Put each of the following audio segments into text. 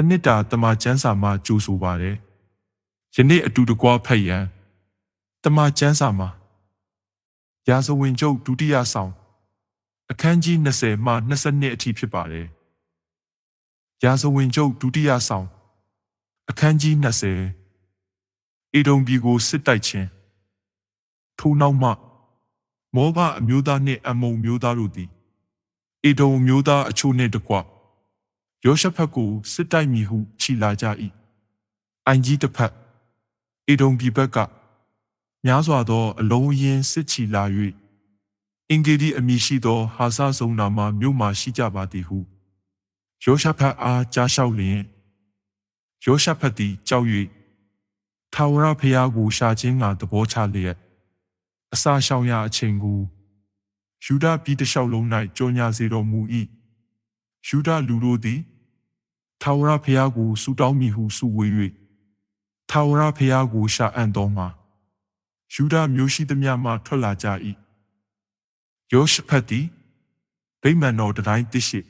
တနစ်တာတမန်ကျမ်းစာမှာကြိုဆိုပါတယ်ယနေ့အတူတကွဖတ်ရန်တမန်ကျမ်းစာမှာရာဇဝင်ကျုပ်ဒုတိယဆောင်အခန်းကြီး20မှ22အထိဖြစ်ပါတယ်ရာဇဝင်ကျုပ်ဒုတိယဆောင်အခန်းကြီး20အေဒုံပြည်ကိုစစ်တိုက်ခြင်းထိုနောက်မှမောဘအမျိုးသားနှင့်အမုံမျိုးသားတို့သည်အေဒုံမျိုးသားအချို့နှင့်တကွ ယောရှဖတ်ကိုစစ်တိုက်မည်ဟုခြိလာကြ၏အိုင်ကြီးတစ်ဖက်အေဒုံပြည်ဘက်ကများစွာသောအလုံးရင်းစစ်ချီလာ၍အင်္ဂေဒီအမည်ရှိသောဟာဆာဆုံနာမှာမြို့မှာရှိကြပါသည်ဟုယောရှဖတ်အားကြားလျှောက်လျင်ယောရှဖတ်သည်ကြောက်၍ထာဝရဘုရားကိုရှာခြင်းကသဘောချလျက်အစာရှောင်ရာအချိန်ကိုယူဒပြည်တစ်လျှောက်လုံး၌ကြောညာစေတော်မူ၏ ယူဒလူတို့သည်ထာဝရဘုရားကိုဆုတောင်းမိဟုဆုဝေ၍ထာဝရဘုရားကိုရှာအံ့တော်မှာယူဒမျိုးရှိသမျှမှထွက်လာကြ၏ယောရှဖတ်သည်ဗိမာန်တော်တိုင်းတစ်ရှိ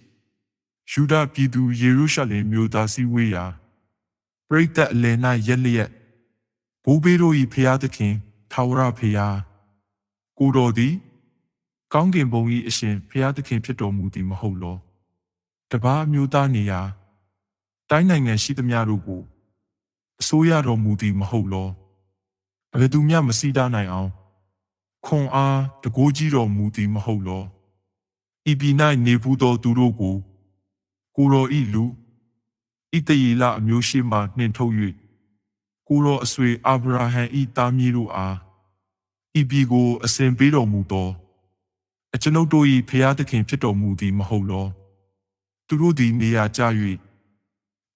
ယူဒပြည်သူယေရုရှလင်မြို့သားစည်းဝေးရာပရိသတ်အလယ်၌ရက်လျက်ဘိုးဘေးတို့၏ဖျားသခင်ထာဝရဖျားကိုတော်သည် ကောင်းကင်ဘုံ၏အရှင်ဖျားသခင်ဖြစ်တော်မူသည်မဟုတ်လော တပားမျိုးသားနေရာတိုင်းနိုင်ငံရှိသမျှတို့ကိုအစိုးရတော်မူသည်မဟုတ်လောဘယ်သူမျှမစည်းတားနိုင်အောင်ခွန်အားတကိုးကြီးတော်မူသည်မဟုတ်လောဤပြည်၌နေဘူးသောသူတို့ကိုကိုတော်ဤလူဣတယေလအမျိုးရှိမှနှင်ထုတ်၍ကိုတော်အဆွေအာဗြဟံဤသားမြေတို့အားဤပြည်ကိုအစဉ်ပေးတော်မူသောအကျွန်ုပ်တို့၏ဖျားသခင်ဖြစ်တော်မူသည်မဟုတ်လော သူတို့သည်နေရာကျ၍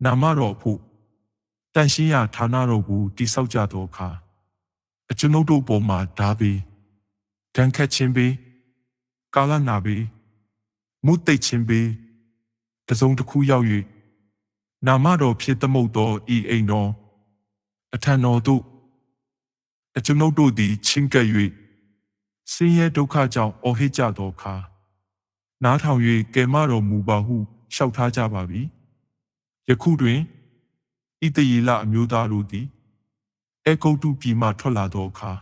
နာမတော်ဖို့တန်ရှင်းရာဌာနတော်ကိုတိဆောက်ကြသောအခါအကျွန်ုပ်တို့ပေါ်မှာဓာပေဒဏ်ခတ်ခြင်းပေကာလနာပေမုတ်တိတ်ခြင်းပေတစုံတစ်ခုရောက်၍နာမတော်ဖြစ်သမုတ်သောဤအိမ်တော်အထံတော်သို့အကျွန်ုပ်တို့သည်ချင်းကပ်၍ဆင်းရဲဒုက္ခကြောင့်အော်ဟစ်ကြသောအခါနားထောင်၍ကယ်မတော်မူပါဟု လျှောက်ထားကြပါပြီယခုတွင်ဣတယေလအမျိုးသားတို့သည်အေဂုတ်တုပြည်မှထွက်လာသောအခါ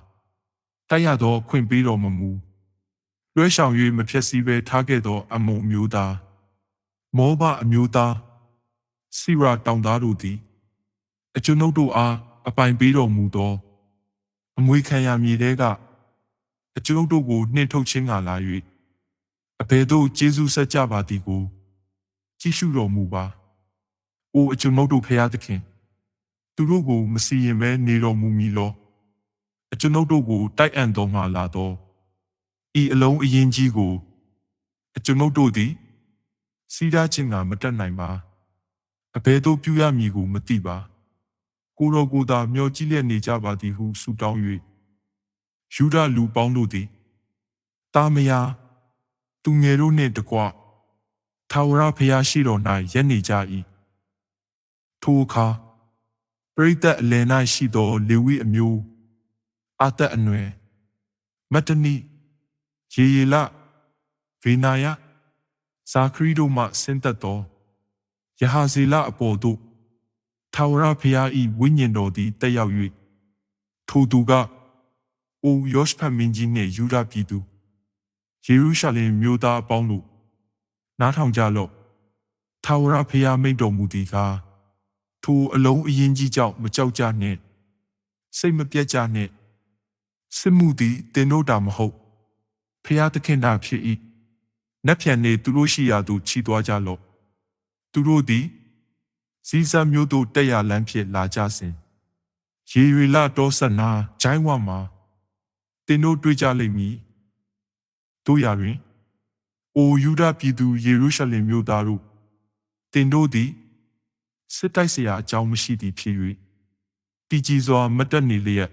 တိုက်ရသောခွင့်ပေးတော်မမူလွှဲဆောင်၍မဖြက်စီးဘဲထားခဲ့သော အမုံမျိုးသားမောဘအမျိုးသားစီရာတောင်သားတို့သည်အကျွန်ုပ်တို့အားအပိုင်ပေးတော်မူသော အမွေခံရမည်တဲကအကျွန်ုပ်တို့ကိုနှင်ထုတ်ခြင်းကလာ၍အဘယ်သို့ကျေးဇူးဆက်ကြပါသည်ကို ကြည့်ရှုတော်မူပါ။အိုအကျွန်ုပ်တို့ဖျားသခင်သူတို့ကိုမစီရင်မဲနေတော်မူမည်လောအကျွန်ုပ်တို့ကိုတိုက်အံ့တော်မှလာသောဤအလုံးအရင်ကြီးကိုအကျွန်ုပ်တို့သည်စီးတားခြင်းကမတက်နိုင်ပါအဘယ်သို့ပြုရမည်ကိုမသိပါကိုတော်ကိုယ်သာမျောကြည့်လျက်နေကြပါသည်ဟုဆုတောင်း၍ယူဒလူပေါင်းတို့သည်တာမယာသူငယ်တို့နှင့်တကွ ထာဝရဘုရားရှိတော်၌ရက်နေကြ၏ထိုအခါပရိသတ်အလယ်၌ရှိသောလေဝိအမျိုးအာသက်အနွယ်မတနိယေယေလဗေနာယဇာခရီတို့မှဆင်းသက်သောယဟာဇေလအပေါ်သို့ထာဝရဘုရား၏ဝိညာဉ်တော်သည်တက်ရောက်၍ထိုသူကအိုယောရှဖတ်မင်းကြီးနှင့်ယူဒပြည်သူယေရုရှလင်မြို့သားအပေါင်းတို့ နားထောင်ကြလော့ထာဝရဘုရားမိန့်တော်မူသည်ကားထိုအလုံးအရင်ကြီးကြောင့်မကြောက်ကြနှင့်စိတ်မပြတ်ကြနှင့်စစ်မှုသည်တင်တို့တာမဟုတ်ဖျားသခင်သာဖြစ်၏နက်ဖြန်နေသူတို့ရှိရာသို့ခြီးသွားကြလော့သူတို့သည်ဇီးစံမျိုးတို့တက်ရလမ်းဖြစ်လာကြစဉ်ရေရွေလတောဆက်နာဂျိုင်းဝမှာတင်တို့တွေ့ကြလိမ့်မည်တို့ရာတွင် "အိုယူဒပြည်သူယေရုရှလင်မြို့သားတို့တင်တို့သည်စစ်တိုက်စရာအကြောင်းမရှိသည်ဖြစ်၍တည်ကြည်စွာမတက်နေလျက်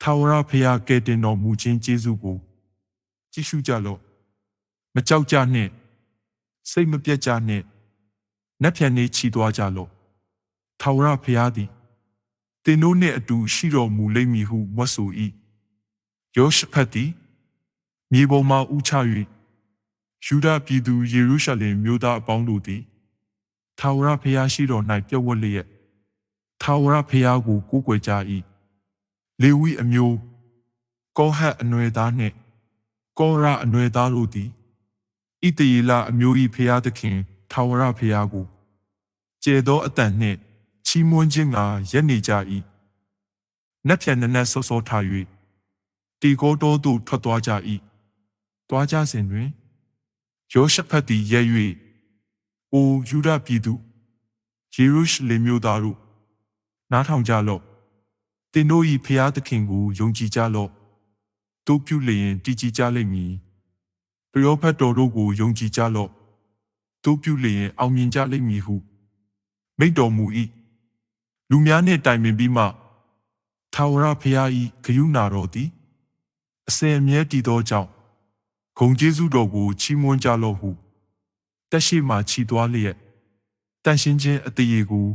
ထာဝရဘုရားကယ်တင်တော်မူခြင်းကျေးဇူးကိုကြည့်ရှုကြလော့မကြောက်ကြနှင့်စိတ်မပြတ်ကြနှင့်နတ်ဖြန်နေချီသွားကြလော့ထာဝရဘုရားသည်တင်တို့နှင့်အတူရှိတော်မူလိမ့်မည်ဟုမွတ်ဆို၏ယောရှဖတ်သည်မြေပေါ်မှဥချ၍ ယူဒပြည်သူယေရုရှလင်မြို့သားအပေါင်းတို့သည်ထာဝရဘုရားရှိတော်၌ပြုတ်ဝတ်လျက်ထာဝရဘုရားကိုကိုးကွယ်ကြ၏လေဝိအမျိုးကောဟတ်အနွယ်သားနှင့်ကောရအနွယ်သားတို့သည်ဣတယေလအမျိုး၏ဘုရားသခင်ထာဝရဘုရားကိုကျေသောအတန်နှင့်ချီးမွမ်းခြင်းကရက်နေကြ၏နက်ဖြန်နနက်စောစောထား၍တီကိုတော်သို့ထွက်သွားကြ၏တွားကြစဉ်တွင် ယောရှဖတ်သည်ရဲ၍အိုယူဒပြည်သူယေရုရှလင်မြို့သားတို့နားထောင်ကြလော့တင်တို့၏ဖျားသခင်ကိုယုံကြည်ကြလော့တို့ပြုလျင်တည်ကြည်ကြလိမ့်မည်ပရောဖက်တော်တို့ကိုယုံကြည်ကြလော့တို့ပြုလျင်အောင်မြင်ကြလိမ့်မည်ဟု မိတ်တော်မူ၏လူများနှင့်တိုင်ပင်ပြီးမှထာဝရဘုရား၏ဂရုဏာတော်သည်အစဉ်အမြဲတည်သောကြောင့် ဂုံကျေးဇူးတော်ကိုချီးမွမ်းကြလော့ဟုတက်ရှိမှခြီသွားလျက်တန်ရှင်းခြင်းအတရေကို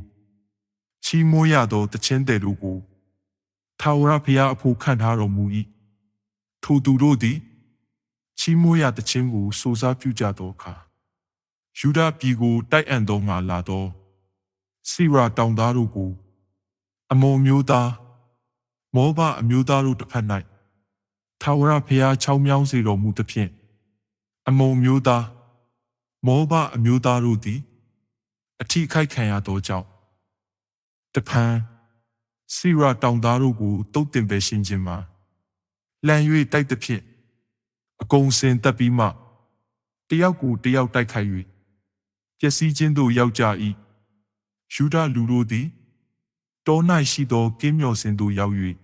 ချီးမွမ်းရသောတခြင်းတယ်တို့ကိုထာဝရဘုရားအဖို့ခံထားတော်မူ၏ထိုသူတို့သည်ချီးမွမ်းရတခြင်းကိုစိုးစားပြုကြသောအခါယူဒပြည်ကိုတိုက်အံ့သောငါလာသောစီရာတောင်သားတို့ကို အမုံမျိုးသားမောဘအမျိုးသားတို့တစ်ဖက်၌ ထာဝရဘုရားချောင်းမြောင်းစေတော်မူသဖြင့်အမုံမျိုးသားမောဘအမျိုးသားတို့သည်အထိခိုက်ခံရသောကြောင့်တဖန်စီရာတောင်သားတို့ကိုတုတ်တင်ပဲရှင်းခြင်းမှာလန်၍တိုက်သဖြင့်အကုန်စင်တက်ပြီးမှတယောက်ကိုတယောက်တိုက်ခိုက်၍ပျက်စီးခြင်းသို့ရောက်ကြ၏ယူဒလူတို့သည်တော၌ရှိသောကင်းမြော်စင်သို့ရောက်၍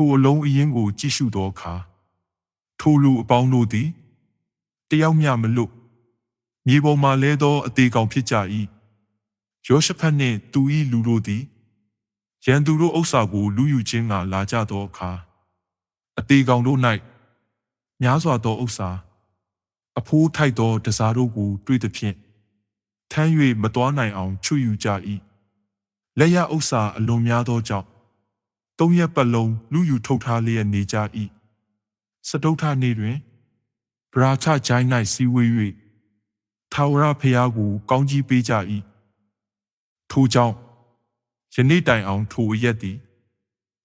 ထိုအလုံးအရင်းကိုကြည့်ရှုသောအခါထိုလူအပေါင်းတို့သည်တယောက်မျှမလွတ်မြေပေါ်မှလဲသောအသေးကောင်ဖြစ်ကြ၏ယောရှဖတ်နှင့်သူ၏လူတို့သည်ရန်သူတို့ဥစ္စာကိုလူယူခြင်းကလာကြသောအခါအသေးကောင်တို့၌များစွာသောဥစ္စာအဖိုးထိုက်သောတစားတို့ကိုတွေ့သဖြင့်ထမ်း၍မတော်နိုင်အောင်ချွတ်ယူကြ၏လက်ရဥစ္စာအလွန်များသောကြောင့် သုံးရက်ပတ်လုံးလူယူထုတ်ထားလျက်နေကြ၏စတုထနေ့တွင်ဗရာချဂျိုင်း၌စီဝေး၍ထာဝရဘုရားကို ကောင်းကြီးပေးကြ၏ထိုကြောင့်ယနေ့တိုင်အောင်ထိုအရက်သည်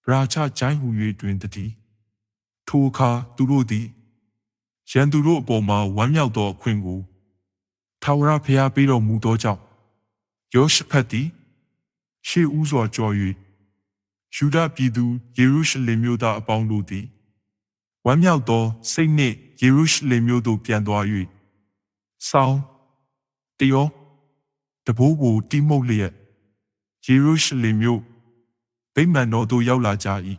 ဗရာချဂျိုင်းဟူ၍တွင်တည်းထိုအခါသူတို့သည်ရန်သူတို့အပေါ်မှာဝမ်းမြောက်သောအခွင့်ကိုထာဝရဘုရားပေးတော်မူသောကြောင့်ယောရှဖတ်သည်ရှေးဦးစွာကြော်၍ ယူဒပြည်သူယေရုရှလင်မြို့သားအပေါင်းတို့သည်ဝမ်းမြောက်သောစိတ်နှင့်ယေရုရှလင်မြို့သို့ပြန်သွား၍ဆောင်းတယောတဘိုးကိုတိမှုတ်လျက်ယေရုရှလင်မြို့ဗိမာန်တော်သို့ရောက်လာကြ၏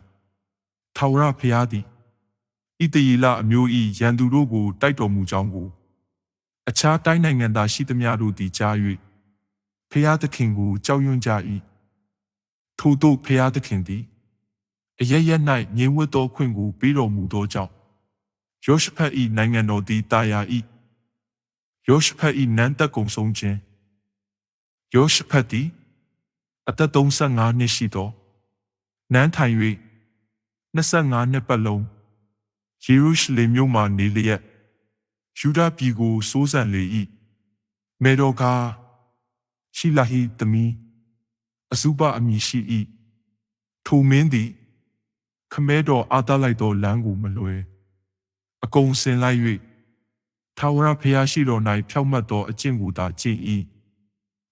ထာဝရဘုရားသည်ဣတယေလအမျိုး၏ရန်သူတို့ကိုတိုက်တော်မူကြောင်းကိုအခြားတိုင်းနိုင်ငံသားရှိသမျှတို့သည်ကြား၍ဖျားသခင်ကိုကြောက်ရွံ့ကြ၏ ထို့သောဖျားသခင်သည်အရရက်၌ငြိမ်ဝတ်သောခွင့်ကိုပေးတော်မူသောကြောင့်ယောရှဖတ်၏နိုင်ငံတော်သည်တာယာ၏ယောရှဖတ်၏နန်းသက်ကုံဆုံးခြင်းယောရှဖတ်သည်အသက်35နှစ်ရှိသောနန်းထိုင်၍25နှစ်ပတ်လုံးယေရုရှလင်မြို့မှနေလျက်ယူဒပြည်ကိုစိုးစံလေ၏မေဒေါကာရှိလာဟီသမီး အစုပအမည်ရှိ၏ထိုမင်းသည် ခမဲတော်အာသလိုက်သောလမ်းကိုမလွယ်အကုံစင်လိုက်၍ထာဝရဘုရားရှိတော်၌ဖြောက်မှတ်သောအကျင့်ကိုသာကျင့်၏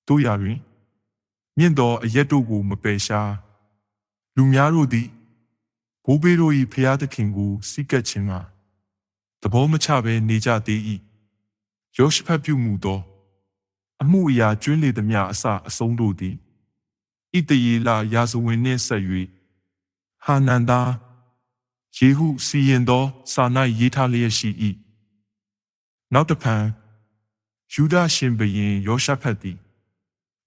တို့ရာတွင် မြင့်သောအရက်တို့ကိုမပယ်ရှားလူများတို့သည်ဘိုးဘေးတို့၏ဖျားသခင်ကိုစိတ်ကပ်ခြင်းကသဘောမချဘဲနေကြသေး၏ယောရှဖတ်ပြုမှုသော အမှုအရာကျွင်းလေသမျှအစအဆုံးတို့သည် ဣတယေလရာဇဝင်နှင့်ဆက်၍ဟာနန္တာယေဟုစီရင်သောစာ၌ရေးထားလျက်ရှိ၏နောက်တဖန်ယူဒရှင်ဘရင်ယောရှဖတ်သည်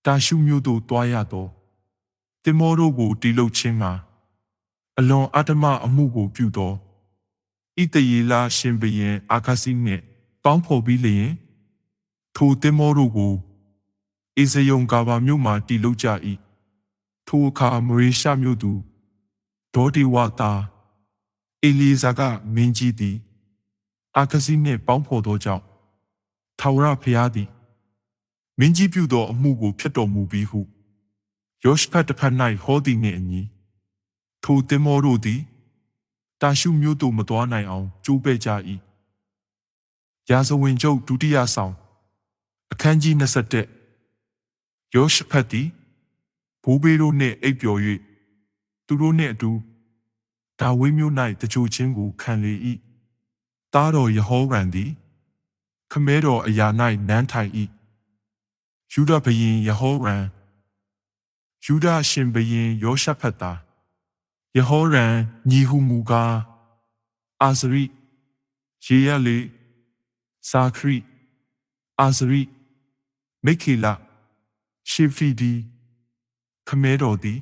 တာရှုမျိုးသို့တွားရသောတင်မောတို့ကိုတီလုတ်ခြင်းမှာအလွန်အတ္တမအမှုကိုပြုသောဣတယေလရှင်ဘရင်အာခစီနှင့်ပေါင်းဖော်ပြီးလျင်ထိုတင်မောတို့ကိုအေဇယုံကာဘာမြို့မှတီလုတ်ကြ၏ ထိုအခါမရေရှာမြို့သူဒေါဒီဝတာအေလီဇာကမင်းကြီးသည်အာခစီနှင့်ပေါင်းဖော်သောကြောင့်ထာဝရဘုရားသည်မင်းကြီးပြုသောအမှုကိုဖျက်တော်မူပြီးဟုယောရှဖတ်တစ်ဖက်၌ဟောသည်နှင့်အညီထိုတင်မောတို့သည်တာရှုမျိုးတို့မသွားနိုင်အောင်ကြိုးပဲ့ကြ၏ရာဇဝင်ကျုပ်ဒုတိယဆောင်အခန်းကြီး27ယောရှဖတ်သည် ဘိုးဘေးတို့နှင့်အိပ်ပျော်၍သူတို့နှင့်အတူဒါဝိမျိုး၌တကြိုချင်းကိုခံလေ၏တားတော်ယေဟောဝံသည်ခမဲတော်အရာ၌နန်းထိုင်၏ယူဒဘရင်ယေဟောဝံယူဒရှင်ဘရင်ယောရှဖတ်သာယေဟောရန်ညီဟုမူကားအာဇရိယေရလေစာခရိအာဇရိမိခေလရှေဖီဒီ ခမဲတော်သည်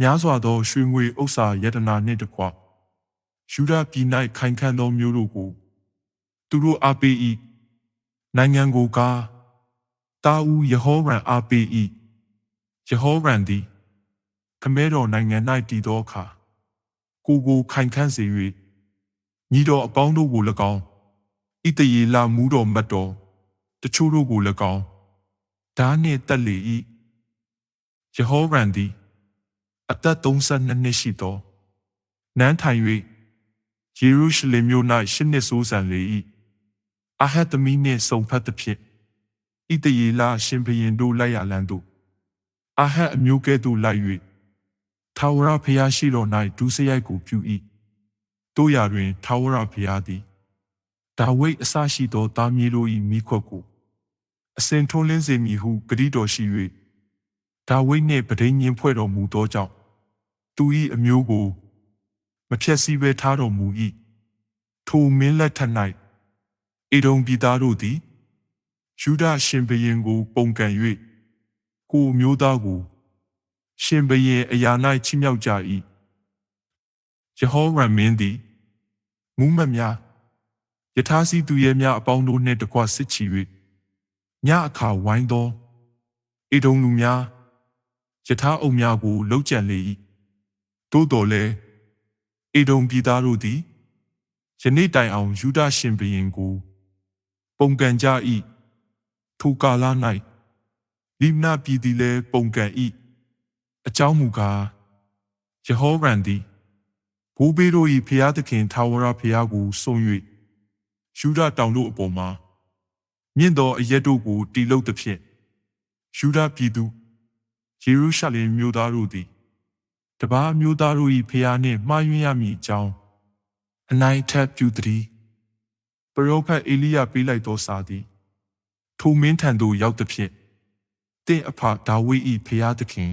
များစွာသောရွှေငွေဥစ္စာယတနာနှင့်တကွယူဒပြည်၌ခိုင်ခံ့သောမျိုးတို့ကို သူတို့အားပေး၏နိုင်ငံကိုကားတာဦးယေဟောရန်အားပေး၏ယေဟောရန်သည်ခမဲတော်နိုင်ငံ၌တည်သောအခါကိုကိုခိုင်ခန့်စေ၍ညီတော်အပေါင်းတို့ကို၎င်းဣတရေလမူးတော်မတ်တော်တချို့တို့ကို၎င်းဓာနှင့်တက်လေ၏ ယေဟောရန်သည်အသက်32နှစ်ရှိသောနန်းထိုင်၍ယေရုရှလင်မြို့၌ရှစ်နှစ်ဆိုးဆန်လေ၏အာဟတ်သမီးနှင့်စုံဖက်သဖြင့်ဣတရေလရှင်ဘရင်တို့လိုက်ရလန်းတို့အာဟတ်အမျိုးကဲ့သို့လိုက်၍ထာဝရဘုရားရှိတော်၌ဒုစရိုက်ကိုပြု၏တို့ရာတွင်ထာဝရဘုရားသည်ဒါဝိဒ်အစရှိသောသားမြေတို့၏မိခွက်ကိုအစဉ်ထွန်းလင်းစေမည်ဟုဂရုတော်ရှိ၍ ဒါဝိဒ်နှင့်ပဋိညင်ဖွဲ့တော်မူသောကြောင့်သူ၏အမျိုးကို မဖြက်စီးဘဲထားတော်မူ၏ထိုမင်းလက်ထက်၌အေဒုံပြည်သားတို့သည်ယူဒရှင်ဘရင်ကို ပုံကံ၍ကိုမျိုးသားကို ရှင်ဘရင်အရာ၌ချီးမြှောက်ကြ၏ယေဟောဝံမင်းသည်မူးမတ်များယထာစီသူရဲများအပေါင်းတို့နှင့်တကွစစ်ချီ၍ညအခါဝိုင်းသောအေဒုံလူများ ယထာအုပ်များကိုလှုပ်ကြံလေ၏သို့တော်လည်းအေဒုံပြည်သားတို့သည်ယနေ့တိုင်အောင်ယူဒရှင်ဘရင်ကို ပုံကံကြ၏ထိုကာလ၌လိမနာပြည်သည်လည်းပုံကံ၏အကြောင်းမူကားယေဟောဗန်သည်ဘိုးဘေးတို့၏ဖျားသခင်ထာဝရဘုရားကိုဆုံး၍ယူဒတောင်တို့အပေါ်မှာမြင့်သောအရက်တို့ကိုတီလုတ်သဖြင့်ယူဒပြည်သူ ယေရုရှလင်မြို့သားတို့သည်တပားမြို့သားတို့၏ဖျားနှင့်မှားယွင်းရမည်အကြောင်းအနိုင်ထက်ပြုသည်ပရောဖက်အေလိယပေးလိုက်သောစာသည်ထိုမင်းထံသို့ရောက်သဖြင့်တင့်အဖဒါဝိဒ်၏ဖျားသခင်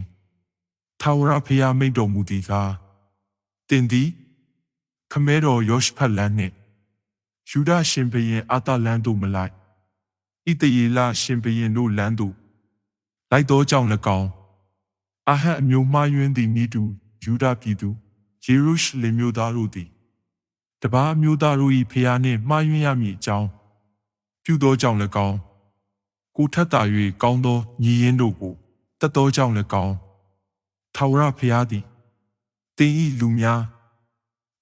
ထာဝရဘုရားမိန့်တော်မူသည်ကားတင်သည်ခမဲတော်ယောရှဖတ်လန်းနှင့်ယူဒရှင်ဘရင်အာတလန်းတို့မလိုက်ဣတယေလရှင်ဘရင်တို့လန်းတို့လိုက်သောကြောင့်၎င်း အာဟတ်အမျိုးမှားယွင်းသည့်ဤသူယူဒပြည်သူယေရုရှလင်မြို့သားတို့သည်တပားမျိုးသားတို့၏ဖျားနှင့်မှားယွင်းရမည်အကြောင်းပြုသောကြောင့်၎င်းကိုထက်တာ၍ကောင်းသောညီရင်းတို့ကိုတတ်သောကြောင့်၎င်းထာဝရဘုရားသည်တင်ဤလူများ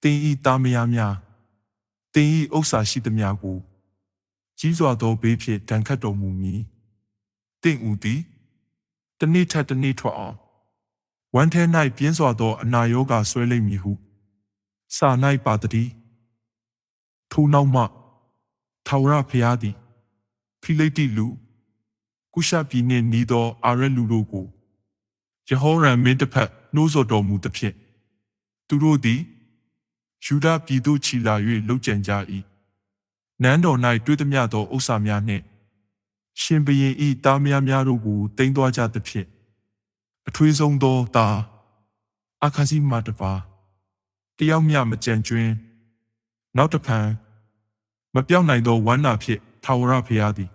တင်ဤသားမယားများတင်ဤဥစ္စာရှိသမျှကိုကြီးစွာသောဘေးဖြင့်တန်ခတ်တော်မူမည်တင့်ဦးသည်တနေ့ထက်တနေ့ထွက်အောင် ဝမ်းထဲ၌ပြင်းစွာသောအနာရောဂါဆွဲလိမ့်မည်ဟုစာ၌ပါတည်းထိုနောက်မှထာဝရဘုရားသည်ဖိလိတိလူကုရှပြည်နှင့်နီးသောအာရက်လူတို့ကိုယေဟောရံမင်းတစ်ဖက်နှိုးဆော်တော်မူသဖြင့်သူတို့သည်ယူဒပြည်သို့ချီလာ၍လှုပ်ကြံကြ၏နန်းတော်၌တွေ့သမျှသောဥစ္စာများနှင့်ရှင်ဘရင်၏တားများများတို့ကိုတင်သွားကြသဖြင့် အထွေးဆုံးသောသားအခါစီမတပါတယောက်မျှမကြံကျွင်းနောက်တစ်ဖန်မပြောင်းနိုင်သောဝမ်းနာဖြင့်ထာဝရဘုရားသည်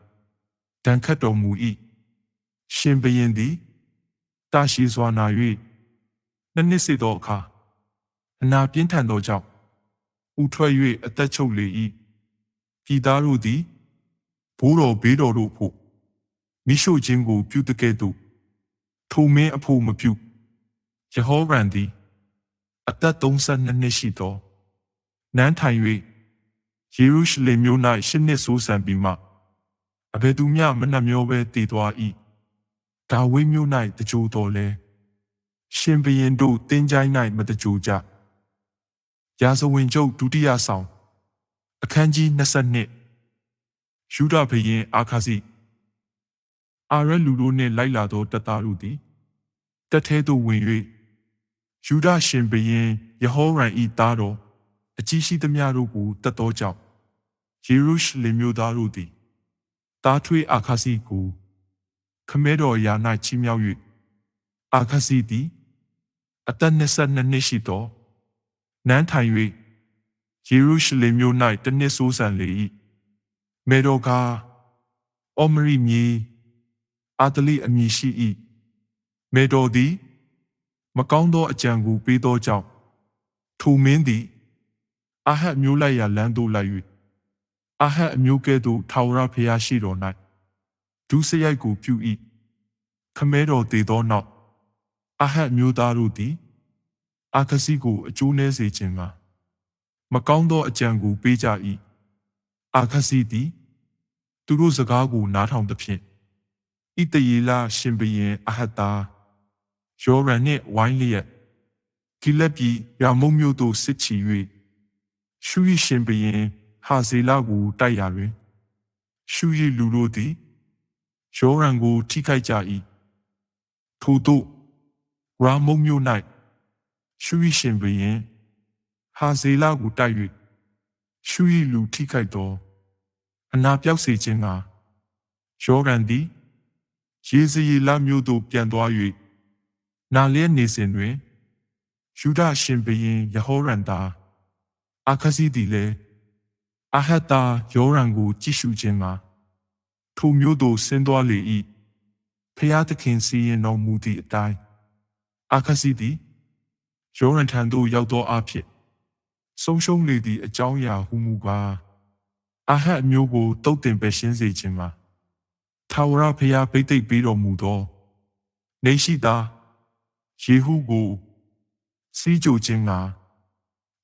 ဒဏ်ခတ်တော်မူ၏ရှင်ဘရင်သည်တာရှိစွာနာ၍နှစ်နှစ်စေသောအခါအနာပြင်းထန်သောကြောင့်ဥထွက်၍အသက်ချုပ်လေ၏ပြည်သားတို့သည်ဘိုးတော်ဘေးတော်တို့ဖို့မိရှုခြင်းကိုပြုတကဲ့သို့ ထိုမင်းအဖို့မပြုယေဟောဗန်သည်အသက်32နှစ်ရှိသောနန်းထိုင်၍ယေရုရှလင်မြို့၌ရှစ်နှစ်ဆိုးဆန်ပြီးမှအဘယ်သူမျှမနှမျောပဲတည်သွား၏ဒါဝိမျိုး၌တကြိုတော်လဲရှင်ဘရင်တို့တင်းကြိုင်း၌မတကြိုကြရာဇဝင်ကျုပ်ဒုတိယဆောင်အခန်းကြီး22ယူဒဘရင်အာခါစီအာရလူတို့နှင့်လိုက်လာသောတပ်သားတို့သည် တက်ထဲသို့ဝင်၍ယူဒရှင်ဘရင်ယေဟောရန်ဤသားတော်အကြီးရှိသမျှတို့ကိုတတ်သောကြောင့်ယေရုရှလင်မြို့သားတို့သည်တားထွေးအာခါစီကိုခမဲတော်ယာ၌ချီးမြှောက်၍အာခါစီသည်အသက်22နှစ်ရှိသောနန်းထိုင်၍ယေရုရှလင်မြို့၌တနှစ်ဆိုးဆန်လေ၏မေတော်ကားအောမရိမြေအာတလိအမည်ရှိ၏ မေတော်သည် မကောင်းသောအကြံကိုပေးသောကြောင့်ထိုမင်းသည် အာဟတ်မျိုးလိုက်ရာလမ်းသို့လိုက်၍အာဟတ်အမျိုးကဲ့သို့ထာဝရဘုရားရှိတော်၌ဒုစရိုက်ကိုပြု၏ခမဲတော်တည်သောနောက်အာဟတ်မျိုးသားတို့သည် အာခစီကိုအကျိုးနည်းစေခြင်းကမကောင်းသောအကြံကိုပေးကြ၏အာခစီသည်သူတို့စကားကိုနားထောင်သဖြင့်ဣတယေလရှင်ဘရင်အဟတ်သား ယောရန်နှင့်ဝိုင်းလျက်ဂိလက်ပြည်ရာမုံမြို့သို့စစ်ချီ၍ရှုရရှင်ဘရင်ဟာဇေလကိုတိုက်ရာတွင် ရှုရလူတို့သည်ယောရန်ကိုထိခိုက်ကြ၏ထို့သို့ရာမုံမြို့၌ရှုရရှင်ဘရင်ဟာဇေလကိုတိုက်၍ရှုရလူထိခိုက်သောအနာပြောက်စေခြင်းကယောရန်သည်ရေစရီလမြို့သို့ပြန်သွား၍ နာလျက်နေစဉ်တွင်ယူဒရှင်ဘရင်ယဟောရန်သားအာခစီသည်လည်းအာဟတ်သားယောရန်ကိုကြည့်ရှုခြင်းကထိုမျိုးသို့ဆင်းသွားလေ၏ဖျားသခင်စီရင်တော်မူသည့်အတိုင်းအာခစီသည်ယောရန်ထံသို့ရောက်သောအဖြစ်ဆုံးရှုံးလေသည့်အကြောင်းအရာဟုမူကားအာဟတ်အမျိုးကိုတုတ်တင်ပဲရှင်းစေခြင်းမှာထာဝရဘုရားဗိသိက်ပေးတော်မူသောနေရှိသား ယေဟုကိုစီးကြိုခြင်းက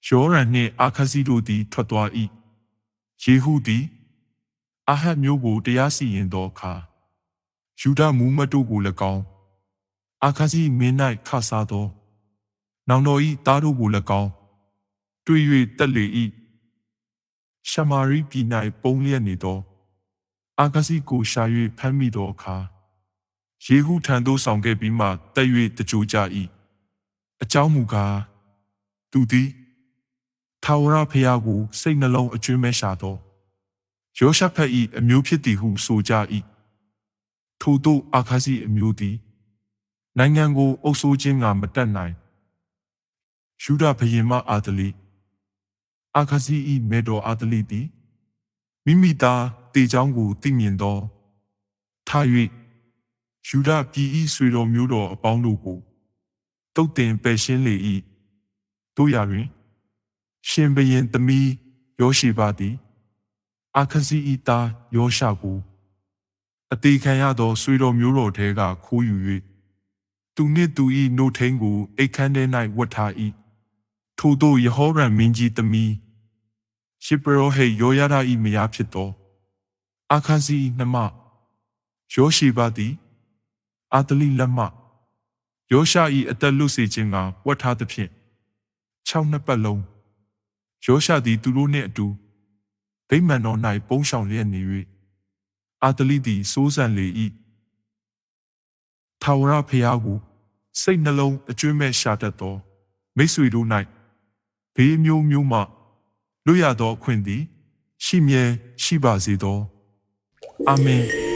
ယောရန်နှင့်အာခစီတို့သည်ထွက်သွား၏ယေဟုသည်အာဟတ်မျိုးကိုတရားစီရင်သောအခါယူဒမူမတ်တို့ကို၎င်းအာခစီမင်း၌ခဆာသောနောင်တော်၏သားတို့ကို၎င်းတွေ့၍တက်လေ၏ရှမာရိပြည်၌ပုံလျက်နေသောအာခစီကိုရှာ၍ဖမ်းမိသောအခါ ယေဟုထံသို့ဆောင်ခဲ့ပြီးမှတက်၍တကြိုကြ၏အကြောင်းမူကားသူသည်ထာဝရဘုရားကိုစိတ်နှလုံးအကျွမ်းမဲ့ရှာသောယောရှဖတ်၏အမျိုးဖြစ်သည်ဟုဆိုကြ၏ထို့သောအာခစီအမျိုးသည်နိုင်ငံကိုအုပ်စိုးခြင်းကမတတ်နိုင်ယူဒဘရင်မအာဒလီအာခစီ၏မေတော်အာဒလီသည်မိမိသားတေချောင်းကိုသိမြင်သောထား၍ ယူဒပြည်၏ဆွေတော်မျိုးတော်အပေါင်းတို့ကိုတုတ်တင်ပယ်ရှင်းလေ၏တို့ရာတွင် ရှင်ဘရင်သမီးယောရှိပါသည်အာခစီဤသားယောရှကိုအသေးခံရသောဆွေတော်မျိုးတော်ထဲကခိုးယူ၍သူနှင့်သူ၏နှုတ်ထင်းကိုအိတ်ခမ်းထဲ၌ဝတ်ထား၏ထို့သောယေဟောရန်မင်းကြီးသမီးရှေပရောဟိတ်ယောရဒ၏မယားဖြစ်သော အာခစီနှမယောရှိပါသည် အာတလိလက်မယောရှ၏အသက်လွတ်စေခြင်းကဝတ်ထားသဖြင့်၆နှစ်ပတ်လုံးယောရှသည်သူတို့နှင့်အတူဗိမာန်တော်၌ပုံရှောင်လျက်နေ၍အာတလိသည်စိုးစံလေ၏ထာဝရဘုရားကိုစိတ်နှလုံးအကျွမ်းမဲ့ရှာတတ်သော မိတ်ဆွေတို့၌ဘေးမျိုးမျိုးမှလွတ်ရသောအခွင့်သည် ရှိမြဲရှိပါစေသောအာမင်